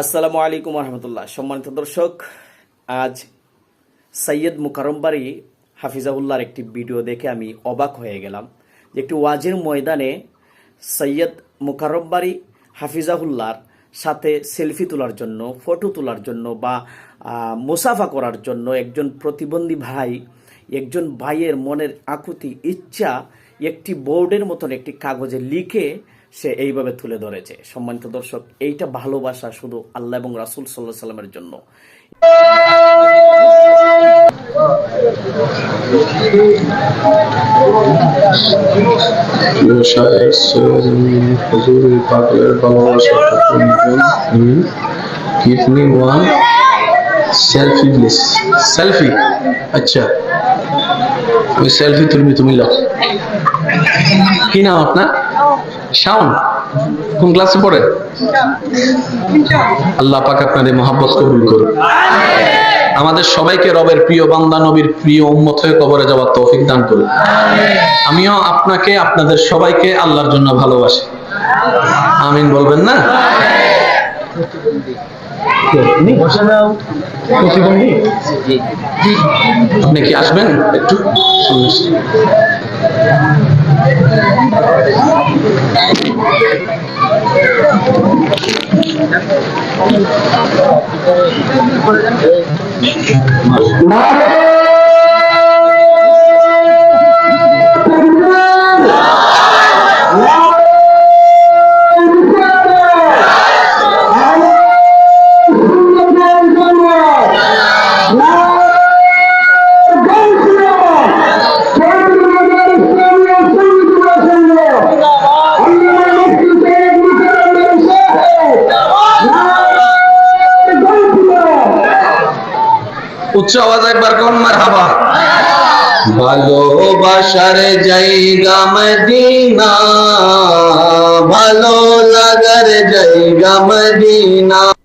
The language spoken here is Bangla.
আসসালামু আলাইকুম রহমতুল্লাহ সম্মানিত দর্শক, আজ সৈয়দ মুকারম্বারি হাফিজাউল্লাহর একটি ভিডিও দেখে আমি অবাক হয়ে গেলাম যে একটি ওয়াজের ময়দানে সৈয়দ মুকারম্বারি হাফিজাহুল্লাহর সাথে সেলফি তোলার জন্য, ফটো তোলার জন্য বা মুসাফা করার জন্য একজন প্রতিবন্ধী ভাই, একজন ভাইয়ের মনের আকুতি, ইচ্ছা একটি বোর্ডের মতন একটি কাগজে লিখে সে এইভাবে তুলে ধরেছে। সম্মানিত দর্শক, এইটা ভালোবাসা শুধু আল্লাহ এবং রাসুল সাল্লাহ সাল্লামের জন্য। সেলফি সেলফি আচ্ছা। সেলফি তুমি তুমি লাও। কি নাম আপনার? শাওন। কোন ক্লাসে পড়ে? আল্লাহ পাক আপনাদের মহাব্বত কবুল করুন আমাদের সবাইকে রবের প্রিয় বান্দা, নবীর প্রিয় উম্মত হয়ে কবরে যাওয়ার তৌফিক দান করুন আমিও আপনাকে, আপনাদের সবাইকে আল্লাহর জন্য ভালোবাসি। আমিন বলবেন না? আপনি কি আসবেন? একটু সামনে উচ্চ আওয়াজ একবার কোন মার হাবা ভালোবাসার জায়গা মদিনা ভালো লাগার জায়গা মদিনা।